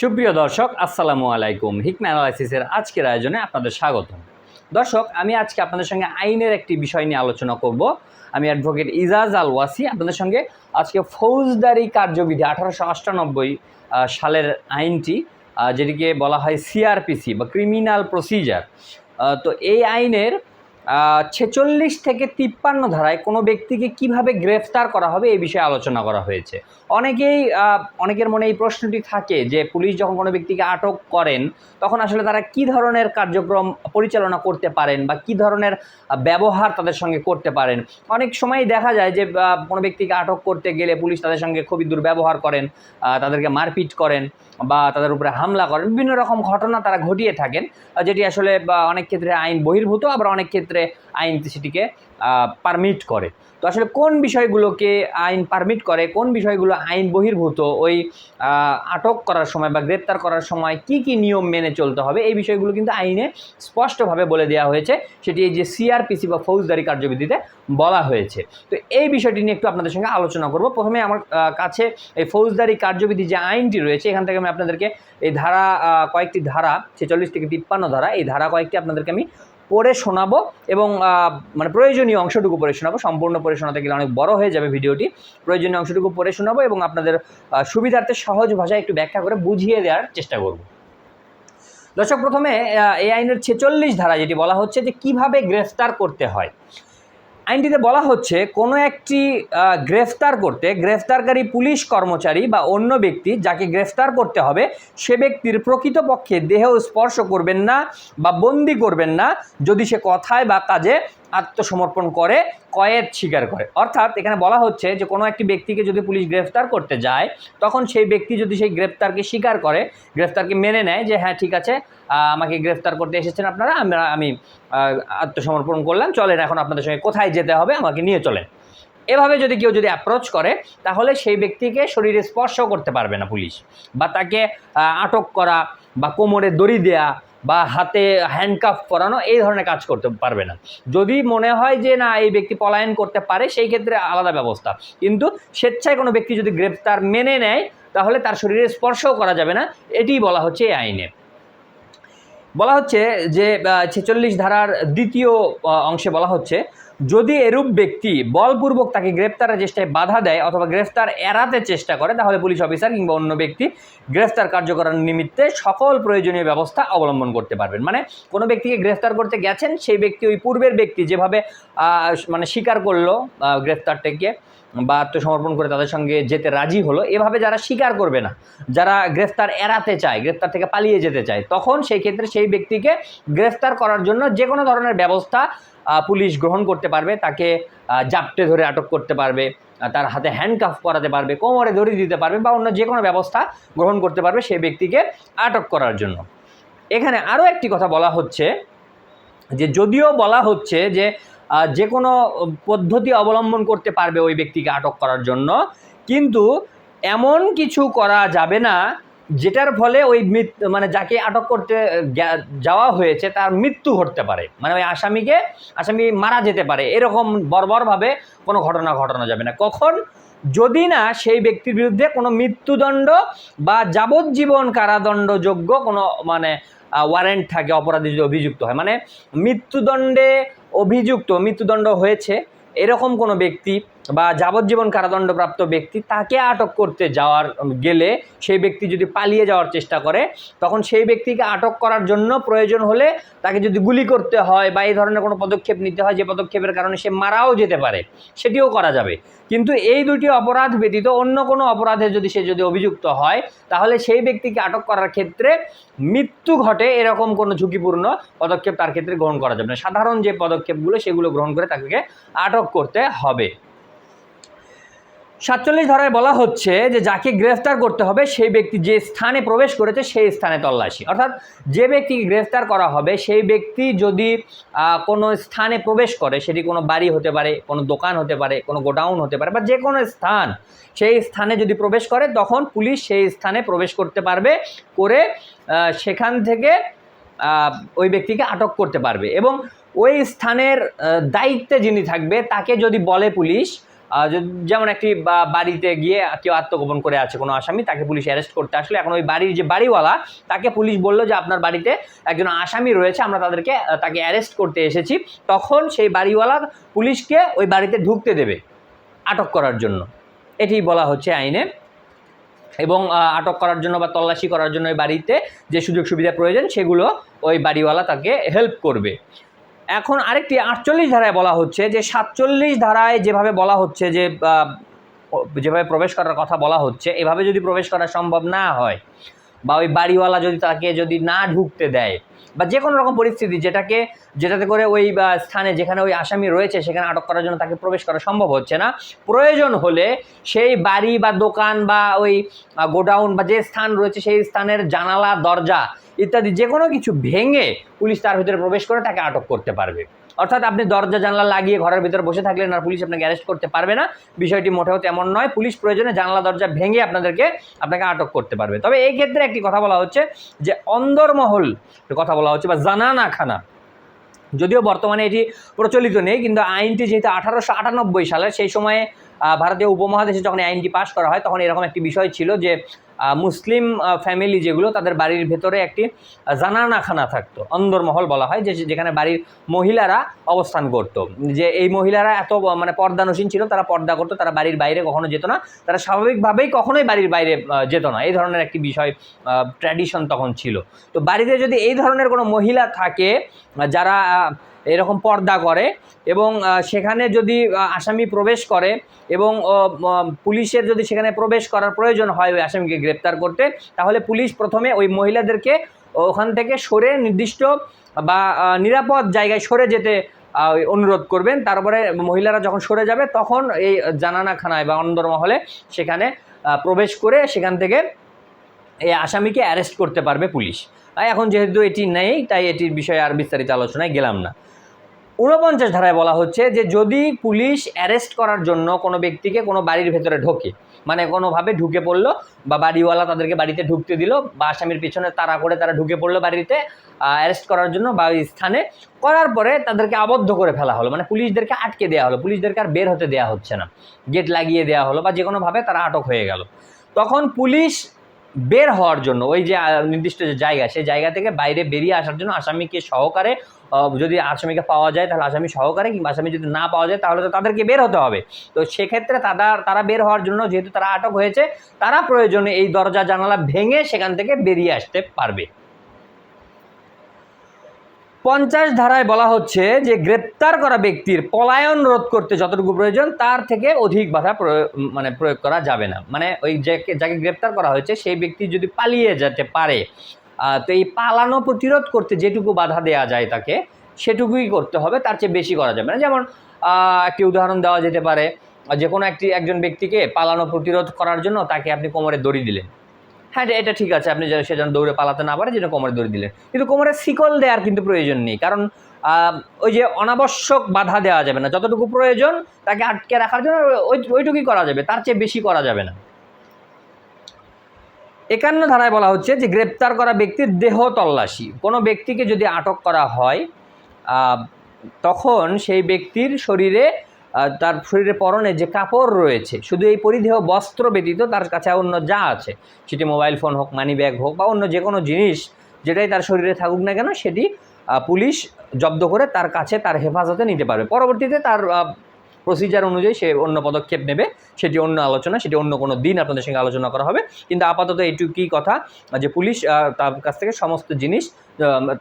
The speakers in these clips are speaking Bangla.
সুপ্রিয় দর্শক, আসসালামু আলাইকুম। হিকমা অ্যানালাইসিসের আজকের আয়োজনে আপনাদের স্বাগতম। দর্শক, আমি আজকে আপনাদের সঙ্গে আইনের একটি বিষয় নিয়ে আলোচনা করব। আমি অ্যাডভোকেট ইজাজ আল ওয়াসি আপনাদের সঙ্গে আজকে ফৌজদারি কার্যবিধি আঠারোশো আটানব্বই সালের আইনটি যেটিকে বলা হয় সিআরপিসি বা ক্রিমিনাল প্রসিজার তো এই আইনের ছেচল্লিশ থেকে তিপ্পান্ন ধারায় কোনো ব্যক্তিকে কীভাবে গ্রেফতার করা হবে এই বিষয়ে আলোচনা করা হয়েছে। অনেকেই অনেকের মনে এই প্রশ্নটি থাকে যে পুলিশ যখন কোনো ব্যক্তিকে আটক করেন, তখন আসলে তারা কি ধরনের কার্যক্রম পরিচালনা করতে পারেন বা কি ধরনের ব্যবহার তাদের সঙ্গে করতে পারেন। অনেক সময় দেখা যায় যে কোনো ব্যক্তিকে আটক করতে গেলে পুলিশ তাদের সঙ্গে খুবই দুর্ব্যবহার করেন তাদেরকে মারপিট করেন। বা তাদের উপরে হামলা করেন, বিভিন্ন রকম ঘটনা তারা ঘটিয়ে থাকেন। যেটি আসলে অনেক ক্ষেত্রে আইন বহির্ভূত, আবার অনেক ক্ষেত্রে আইন সেটিকে পারমিট করে। তো আসলে কোন বিষয়গুলোকে আইন পারমিট করে, কোন বিষয়গুলো আইন বহির্ভূত, ওই আটক করার সময় বা গ্রেপ্তার করার সময় কি কি নিয়ম মেনে চলতে হবে, এই বিষয়গুলো কিন্তু আইনে স্পষ্টভাবে বলে দেওয়া হয়েছে। সেটি এই যে সিআরপিসি বা ফৌজদারি কার্যবিধিতে বলা হয়েছে। তো এই বিষয়টি নিয়ে একটু আপনাদের সঙ্গে আলোচনা করব। প্রথমে আমার কাছে এই ফৌজদারি কার্যবিধি যে আইনটি রয়েছে, এখান থেকে আমি আপনাদেরকে এই ধারা কয়েকটি ধারা, ছেচল্লিশ থেকে তিপ্পান্ন ধারা, এই ধারা কয়েকটি আপনাদেরকে আমি পড়ে শোনাবো এবং মানে প্রয়োজনীয় অংশটুকু পড়ে শোনাবো। সম্পূর্ণ পড়ে শোনাতে গেলে অনেক বড় হয়ে যাবে ভিডিওটি। প্রয়োজনীয় অংশটুকু পড়ে শোনাবো এবং আপনাদের সুবিধার্থে সহজ ভাষায় একটু ব্যাখ্যা করে বুঝিয়ে দেওয়ার চেষ্টা করব। দর্শক, প্রথমে এই আইনের ছেচল্লিশ ধারা যেটি বলা হচ্ছে যে কীভাবে গ্রেফতার করতে হয়। আইনটিতে বলা হচ্ছে, কোনো একটি গ্রেফতার করতে গ্রেফতারকারী পুলিশ কর্মচারী বা অন্য ব্যক্তি যাকে গ্রেফতার করতে হবে, সে ব্যক্তির প্রকৃতপক্ষে দেহ স্পর্শ করবেন না বা বন্দি করবেন না। যদি সে কথায় বা কাজে আত্মসমর্পণ করে, কয়েদ স্বীকার করে। অর্থাৎ এখানে বলা হচ্ছে যে, কোনো একটি ব্যক্তিকে যদি পুলিশ গ্রেফতার করতে যায়, তখন সেই ব্যক্তি যদি সেই গ্রেফতারকে স্বীকার করে, গ্রেফতারকে মেনে নেয় যে হ্যাঁ ঠিক আছে আমাকে গ্রেফতার করতে এসেছেন আপনারা, আমরা, আমি আত্মসমর্পণ করলাম, চলেন এখন আপনাদের সঙ্গে কোথায় যেতে হবে, আমাকে নিয়ে চলেন। এভাবে যদি কেউ যদি অ্যাপ্রোচ করে, তাহলে সেই ব্যক্তিকে শরীরে স্পর্শ করতে পারবে না পুলিশ। বা তাকে আটক করা বা কোমরে দড়ি দেয়া বা হাতে হ্যান্ডকাফ করানো এই ধরনের কাজ করতে পারবে না। যদি মনে হয় যে, না, এই ব্যক্তি পলায়ন করতে পারে, সেই ক্ষেত্রে আলাদা ব্যবস্থা। কিন্তু স্বেচ্ছায় কোনো ব্যক্তি যদি গ্রেপ্তার মেনে নেয়, তাহলে তার শরীরে স্পর্শও করা যাবে না। এটি বলা হচ্ছে এই আইনে। বলা হচ্ছে যে ছেচল্লিশ ধারার দ্বিতীয় অংশে বলা হচ্ছে যদি এরূপ ব্যক্তি বলপূর্বক তাকে গ্রেপ্তারের চেষ্টায় বাধা দেয় অথবা গ্রেফতার এড়াতে চেষ্টা করে, তাহলে পুলিশ অফিসার কিংবা অন্য ব্যক্তি গ্রেফতার কার্যকর নিমিত্তে সকল প্রয়োজনীয় ব্যবস্থা অবলম্বন করতে পারবেন। মানে কোনো ব্যক্তিকে গ্রেফতার করতে গেছেন, সেই ব্যক্তি, ওই পূর্বের ব্যক্তি যেভাবে মানে স্বীকার করল গ্রেফতারটাকে বা আত্মসমর্পণ করে তাদের সঙ্গে যেতে রাজি হলো, এভাবে যারা স্বীকার করবে না, যারা গ্রেফতার এড়াতে চায়, গ্রেফতার থেকে পালিয়ে যেতে চায়, তখন সেই ক্ষেত্রে সেই ব্যক্তিকে গ্রেফতার করার জন্য যে কোনো ধরনের ব্যবস্থা পুলিশ গ্রহণ করতে পারবে, তাকে জাপটে ধরে আটক করতে পারবে তার হাতে হ্যান্ডকাফ করাতে পারবে, কোমরে দড়ি দিতে পারবে বা অন্য যে কোনো ব্যবস্থা গ্রহণ করতে পারবে সেই ব্যক্তিকে আটক করার জন্য। এখানে আরও একটি কথা বলা হচ্ছে যে, যদিও বলা হচ্ছে যে যে কোনো পদ্ধতি অবলম্বন করতে পারবে ওই ব্যক্তিকে আটক করার জন্য। কিন্তু এমন কিছু করা যাবে না, যেটার ফলে ওই মানে যাকে আটক করতে যাওয়া হয়েছে তার মৃত্যু ঘটতে পারে। মানে ওই আসামিকে, আসামি মারা যেতে পারে। এরকম বর্বরভাবে কোনো ঘটনা ঘটানো যাবে না। কখন? যদি না, সেই ব্যক্তির বিরুদ্ধে কোনো মৃত্যুদণ্ড বা যাবজ্জীবন কারাদণ্ডযোগ্য কোনো মানে ওয়ারেন্ট থাকে, অপরাধী যদি অভিযুক্ত হয়। মানে মৃত্যুদণ্ডে অভিযুক্ত মৃত্যুদণ্ড হয়েছে এরকম কোনো ব্যক্তি বা যাবজ্জীবন কারাদণ্ডপ্রাপ্ত ব্যক্তি তাকে আটক করতে যাওয়ার গেলে সেই ব্যক্তি যদি পালিয়ে যাওয়ার চেষ্টা করে, তখন সেই ব্যক্তিকে আটক করার জন্য প্রয়োজন হলে তাকে যদি গুলি করতে হয় বা এই ধরনের কোনো পদক্ষেপ নিতে হয়, যে পদক্ষেপের কারণে সে মারাও যেতে পারে, সেটিও করা যাবে। কিন্তু এই দুটি অপরাধ ব্যতীত অন্য কোনো অপরাধে যদি সে যদি অভিযুক্ত হয়, তাহলে সেই ব্যক্তিকে আটক করার ক্ষেত্রে মৃত্যু ঘটে এরকম কোনো ঝুঁকিপূর্ণ পদক্ষেপ তার ক্ষেত্রে গ্রহণ করা যাবে না। সাধারণ যে পদক্ষেপগুলো, সেগুলো গ্রহণ করে তাকে আটক করতে হবে। সাতচল্লিশ ধারায় বলা হচ্ছে যে যাকে গ্রেফতার করতে হবে, সেই ব্যক্তি যে স্থানে প্রবেশ করেছে, সেই স্থানে তল্লাশি। অর্থাৎ যে ব্যক্তিকে গ্রেফতার করা হবে, সেই ব্যক্তি যদি কোনো স্থানে প্রবেশ করে, সেটি কোনো বাড়ি হতে পারে, কোনো দোকান হতে পারে, কোনো গোডাউন হতে পারে, বা যে কোনো স্থান, সেই স্থানে যদি প্রবেশ করে, তখন পুলিশ সেই স্থানে প্রবেশ করতে পারবে, করে সেখান থেকে ওই ব্যক্তিকে আটক করতে পারবে। এবং ওই স্থানের দায়িত্বে যিনি থাকবে, তাকে যদি বলে পুলিশ যেমন একটি বাড়িতে গিয়ে কেউ আত্মগোপন করে আছে, কোনো আসামি, তাকে পুলিশ অ্যারেস্ট করতে আসলে। এখন ওই বাড়ির যে বাড়িওয়ালা, তাকে পুলিশ বলল যে আপনার বাড়িতে একজন আসামি রয়েছে, আমরা তাদেরকে তাকে অ্যারেস্ট করতে এসেছি। তখন সেই বাড়িওয়ালা পুলিশকে ওই বাড়িতে ঢুকতে দেবে, আটক করার জন্য। এটি বলা হচ্ছে আইনে। এবং আটক করার জন্য বা তল্লাশি করার জন্য ওই বাড়িতে যে সুযোগ সুবিধা প্রয়োজন, সেগুলো ওই বাড়িওয়ালা তাকে হেল্প করবে। এখন আরেকটি আটচল্লিশ ধারায় বলা হচ্ছে যে সাতচল্লিশ ধারায় যেভাবে বলা হচ্ছে যে যেভাবে প্রবেশ করার কথা বলা হচ্ছে, এভাবে যদি প্রবেশ করা সম্ভব না হয় বা ওই বাড়িওয়ালা যদি তাকে যদি না ঢুকতে দেয় বা যে কোনো রকম পরিস্থিতি যেটাকে, যেটাতে করে ওই স্থানে যেখানে ওই আসামি রয়েছে সেখানে আটক করার জন্য তাকে প্রবেশ করা সম্ভব হচ্ছে না। প্রয়োজন হলে সেই বাড়ি বা দোকান বা ওই গোডাউন বা যে স্থান রয়েছে সেই স্থানের জানালা, দরজা ইত্যাদি যে কোনো কিছু ভেঙে পুলিশ তার ভিতরে প্রবেশ করে তাকে আটক করতে পারবে। অর্থাৎ আপনি দরজা, জানলা লাগিয়ে ঘরের ভিতরে বসে থাকলেন আর পুলিশ আপনাকে অ্যারেস্ট করতে পারবে না। বিষয়টি মোটেও তেমন নয়, পুলিশ প্রয়োজনে জানলা, দরজা ভেঙে আপনাদেরকে আপনাকে আটক করতে পারবে। তবে এই ক্ষেত্রে একটি কথা বলা হচ্ছে যে, অন্দরমহল কথা বলা হচ্ছে বা জানানা খানা যদিও বর্তমানে এটি প্রচলিত নেই, কিন্তু আইনটি যেহেতু আঠারোশো আটানব্বই সালের সেই সময়ে ভারতীয় উপমহাদেশে যখন আইনটি পাশ করা হয়, তখন এরকম একটি বিষয় ছিল যে মুসলিম ফ্যামিলি যেগুলো, তাদের বাড়ির ভেতরে একটি জানানাখানা থাকতো, অন্দরমহল বলা হয়, যে যেখানে বাড়ির মহিলারা অবস্থান করতো। যে এই মহিলারা এত মানে পর্দানসীন ছিল, তারা পর্দা করতো, তারা বাড়ির বাইরে কখনো যেত না, তারা স্বাভাবিকভাবেই কখনোই বাড়ির বাইরে যেত না। এই ধরনের একটি বিষয় ট্র্যাডিশন তখন ছিল। তো বাড়িতে যদি এই ধরনের কোনো মহিলা থাকে, যারা এরকম পর্দা করে এবং সেখানে যদি আসামি প্রবেশ করে এবং পুলিশের যদি সেখানে প্রবেশ করার প্রয়োজন হয় ওই আসামিকে গ্রেপ্তার করতে, তাহলে পুলিশ প্রথমে ওই মহিলাদেরকে ওখান থেকে সরে নির্দিষ্ট বা নিরাপদ জায়গায় সরে যেতে অনুরোধ করবেন। তারপরে মহিলারা যখন সরে যাবে, তখন এই জানানাখানায় বা অন্দরমহলে সেখানে প্রবেশ করে সেখান থেকে এই আসামিকে অ্যারেস্ট করতে পারবে পুলিশ। এখন যেহেতু এটি নেই, তাই এটির বিষয়ে আর বিস্তারিত আলোচনায় গেলাম না। ঊনপঞ্চাশ ধারায় বলা হচ্ছে যে, যদি পুলিশ অ্যারেস্ট করার জন্য কোনো ব্যক্তিকে কোনো বাড়ির ভেতরে ঢোকে মানে কোনোভাবে ঢুকে পড়ল বা বাড়িওয়ালা তাদেরকে বাড়িতে ঢুকতে দিল বা আসামির পিছনে তারা করে তারা ঢুকে পড়ল বাড়িতে অ্যারেস্ট করার জন্য বা ওই স্থানে। করার পরে তাদেরকে আবদ্ধ করে ফেলা হলো। মানে পুলিশদেরকে আটকে দেওয়া হলো। পুলিশদেরকে আর বের হতে দেওয়া হচ্ছে না। গেট লাগিয়ে দেওয়া হলো বা যে কোনোভাবে তারা আটক হয়ে গেল। তখন পুলিশ বের হওয়ার জন্য ওই যে নির্দিষ্ট যে জায়গা, সেই জায়গা থেকে বাইরে বেরিয়ে আসার জন্য আসামিকে সহকারে যদি আসামিকে পাওয়া যায়, তাহলে আসামি সহকারে কিংবা আসামি যদি না পাওয়া যায়, তাহলে তো তাদেরকে বের হতে হবে। তো সেক্ষেত্রে তারা তারা বের হওয়ার জন্য যেহেতু তারা আটক হয়েছে, তারা প্রয়োজনে এই দরজা জানালা ভেঙে সেখান থেকে বেরিয়ে আসতে পারবে। পঞ্চাশ ধারায় বলা হচ্ছে যে, গ্রেপ্তার করা ব্যক্তির পলায়ন রোধ করতে যতটুকু প্রয়োজন, তার থেকে অধিক বাধা মানে প্রয়োগ করা যাবে না। মানে ওই যাকে যাকে গ্রেপ্তার করা হয়েছে, সেই ব্যক্তি যদি পালিয়ে যেতে পারে তো এই পালানো প্রতিরোধ করতে যেটুকু বাধা দেওয়া যায় তাকে, সেটুকুই করতে হবে, তার চেয়ে বেশি করা যাবে না। যেমন একটি উদাহরণ দেওয়া যেতে পারে, যে কোনো একটি, একজন ব্যক্তিকে পালানো প্রতিরোধ করার জন্য তাকে আপনি কোমরে দড়ি দিলেন। হ্যাঁ এটা- ঠিক আছে, আপনি যেন- সে যেন দৌড়ে পালাতে না পারে, যেন কোমরে দড়ি দিলেন। কিন্তু কোমরে শিকল দেওয়ার কিন্তু প্রয়োজন নেই, কারণ ওই যে অনাবশ্যক বাধা দেওয়া যাবে না, যতটুকু প্রয়োজন তাকে আটকে রাখার জন্য ওই, ওইটুকুই করা যাবে, তার চেয়ে বেশি করা যাবে না। একান্ন ধারায় বলা হচ্ছে যে গ্রেপ্তার করা ব্যক্তির দেহ তল্লাশি। কোনো ব্যক্তিকে যদি আটক করা হয় তখন সেই ব্যক্তির শরীরে তার শরীরে পরনে যে কাপড় রয়েছে, শুধু এই পরিধেয় বস্ত্র ব্যতীত তার কাছে অন্য যা আছে, সেটি মোবাইল ফোন হোক মানি ব্যাগ হোক বা অন্য যে কোনো জিনিস যেটাই তার শরীরে থাকুক না কেন, সেটি পুলিশ জব্দ করে তার কাছে তার হেফাজতে নিতে পারবে। পরবর্তীতে তার প্রসিজার অনুযায়ী সে অন্য পদক্ষেপ নেবে, সেটি অন্য আলোচনা, সেটি অন্য কোনো দিন আপনাদের সঙ্গে আলোচনা করা হবে। কিন্তু আপাতত এইটুকুই কথা, যে পুলিশ তার কাছ থেকে সমস্ত জিনিস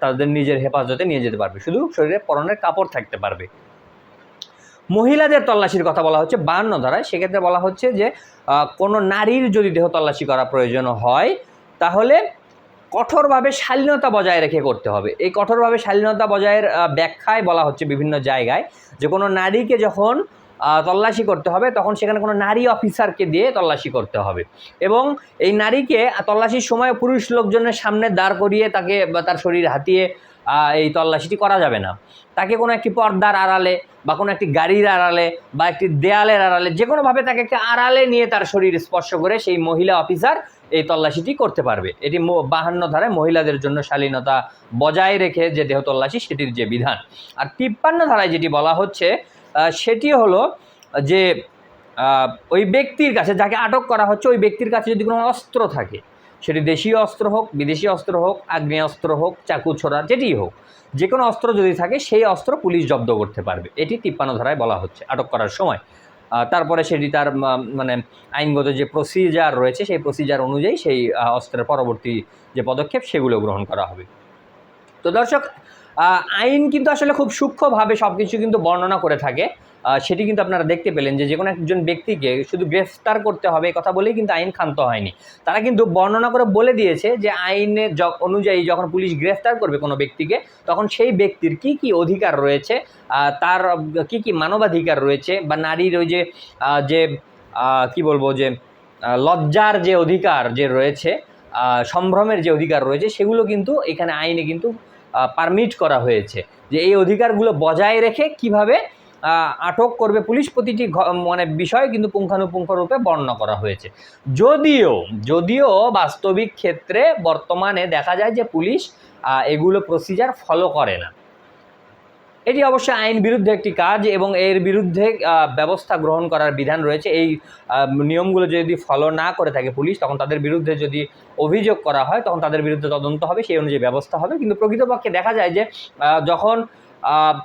তাদের নিজের হেফাজতে নিয়ে যেতে পারবে। শুধু শরীরে পরনের কাপড় থাকতে পারবে। মহিলাদের তল্লাশির কথা বলা হচ্ছে, বান্ন ধারায়। সেক্ষেত্রে বলা হচ্ছে যে কোনো নারীর যদি দেহ তল্লাশি করা প্রয়োজন হয়, তাহলে কঠোরভাবে শালীনতা বজায় রেখে করতে হবে। এই কঠোরভাবে শালীনতা বজায়ের ব্যাখ্যায় বলা হচ্ছে বিভিন্ন জায়গায় যে কোনো নারীকে যখন তল্লাশি করতে হবে, তখন সেখানে কোনো নারী অফিসারকে দিয়ে তল্লাশি করতে হবে। এবং এই নারীকে তল্লাশির সময় পুরুষ লোকজনের সামনে দাঁড় করিয়ে তাকে তার শরীর হাতিয়ে এই তল্লাশিটি করা যাবে না। তাকে কোনো একটি পর্দার আড়ালে বা কোনো একটি গাড়ির আড়ালে বা একটি দেয়ালের আড়ালে যে কোনোভাবে তাকে একটি আড়ালে নিয়ে তার শরীর স্পর্শ করে সেই মহিলা অফিসার এই তল্লাশিটি করতে পারবে। এটি বাহান্ন ধারায় মহিলাদের জন্য শালীনতা বজায় রেখে যে দেহ তল্লাশি, সেটির যে বিধান। আর তিপ্পান্ন ধারায় যেটি বলা হচ্ছে সেটি হলো যে ওই ব্যক্তির কাছে যাকে আটক করা হচ্ছে, ওই ব্যক্তির কাছে যদি কোনো অস্ত্র থাকে, সেটি দেশীয় অস্ত্র হোক, বিদেশি অস্ত্র হোক, আগ্নেয়াস্ত্র হোক, চাকু ছোড়া যেটিই হোক, যে কোনো অস্ত্র যদি থাকে, সেই অস্ত্র পুলিশ জব্দ করতে পারবে। এটি তিপ্পান্ন ধারায় বলা হচ্ছে, আটক করার সময়। তারপরে সেটি তার মানে আইনগত যে প্রসিজার রয়েছে, সেই প্রসিজার অনুযায়ী সেই অস্ত্রের পরবর্তী যে পদক্ষেপ, সেগুলো গ্রহণ করা হবে। তো দর্শক আইন কিন্তু আসলে খুব সূক্ষ্মভাবে সব কিছু কিন্তু বর্ণনা করে থাকে। সেটি কিন্তু আপনারা দেখতে পেলেন যে যে কোনো একজন ব্যক্তিকে শুধু গ্রেফতার করতে হবে কথা বলেই কিন্তু আইন ক্ষান্ত হয়নি। তারা কিন্তু বর্ণনা করে বলে দিয়েছে যে আইনের অনুযায়ী যখন পুলিশ গ্রেফতার করবে কোনো ব্যক্তিকে, তখন সেই ব্যক্তির কি কি অধিকার রয়েছে তার কি কি মানবাধিকার রয়েছে, বা নারীর ওই যে যে কি বলব যে লজ্জার যে অধিকার যে রয়েছে সম্ভ্রমের যে অধিকার রয়েছে, সেগুলো কিন্তু এখানে আইনে কিন্তু পারমিট করা হয়েছে যে এই অধিকারগুলো বজায় রেখে কীভাবে আটক করবে পুলিশ প্রতিটি মানে বিষয় কিন্তু পুঙ্খানুপুঙ্খরূপে বর্ণনা করা হয়েছে। যদিও যদিও বাস্তবিক ক্ষেত্রে বর্তমানে দেখা যায় যে পুলিশ এগুলো প্রসিজার ফলো করে না। এটি অবশ্যই আইন বিরুদ্ধে একটি কাজ এবং এর বিরুদ্ধে ব্যবস্থা গ্রহণ করার বিধান রয়েছে। এই নিয়মগুলো যদি ফলো না করে থাকে পুলিশ, তখন তাদের বিরুদ্ধে যদি অভিযোগ করা হয়, তখন তাদের বিরুদ্ধে তদন্ত হবে, সেই অনুযায়ী ব্যবস্থা হবে। কিন্তু প্রকৃতপক্ষে দেখা যায় যে যখন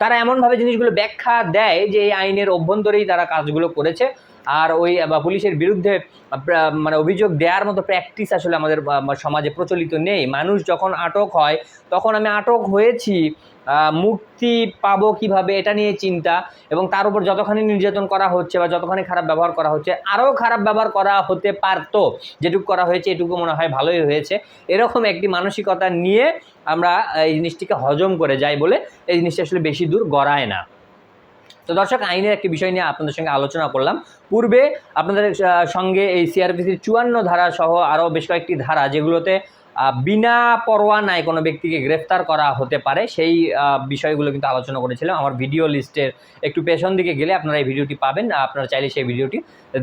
তারা এমনভাবে জিনিসগুলো ব্যাখ্যা দেয় যে এই আইনের অভ্যন্তরেই তারা কাজগুলো করেছে আর ওই, বা পুলিশের বিরুদ্ধে মানে অভিযোগ দেওয়ার মতো প্র্যাকটিস আসলে আমাদের সমাজে প্রচলিত নেই। মানুষ যখন আটক হয়, তখন আমি আটক হয়েছি মুক্তি পাবো কীভাবে এটা নিয়ে চিন্তা, এবং তার উপর যতখানি নির্যাতন করা হচ্ছে, বা যতখানি খারাপ ব্যবহার করা হচ্ছে, আরও খারাপ ব্যবহার করা হতে পারতো। যেটুকু করা হয়েছে, এটুকু মনে হয় ভালোই হয়েছে। এরকম একটি মানসিকতা নিয়ে আমরা এই জিনিসটিকে হজম করে যাই বলে এই জিনিসটা আসলে বেশি দূর গড়ায় না। তো দর্শক, আইনের একটি বিষয় নিয়ে আপনাদের সঙ্গে আলোচনা করলাম। পূর্বে আপনাদের সঙ্গে এই সিআরপিসির চুয়ান্ন ধারা সহ আরও বেশ কয়েকটি ধারা যেগুলোতে বিনা পরোয়ানায় কোনো ব্যক্তিকে গ্রেফতার করা হতে পারে, সেই বিষয়গুলো কিন্তু আলোচনা করেছিলাম। আমার ভিডিও লিস্টের একটু পেছন দিকে গেলে আপনারা এই ভিডিওটি পাবেন, আপনারা চাইলে সেই ভিডিওটি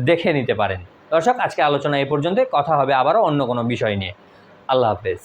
দেখে নিতে পারেন। দর্শক, আজকে আলোচনা এ পর্যন্ত কথা হবে আবারও অন্য কোনো বিষয় নিয়ে। আল্লাহ হাফেজ।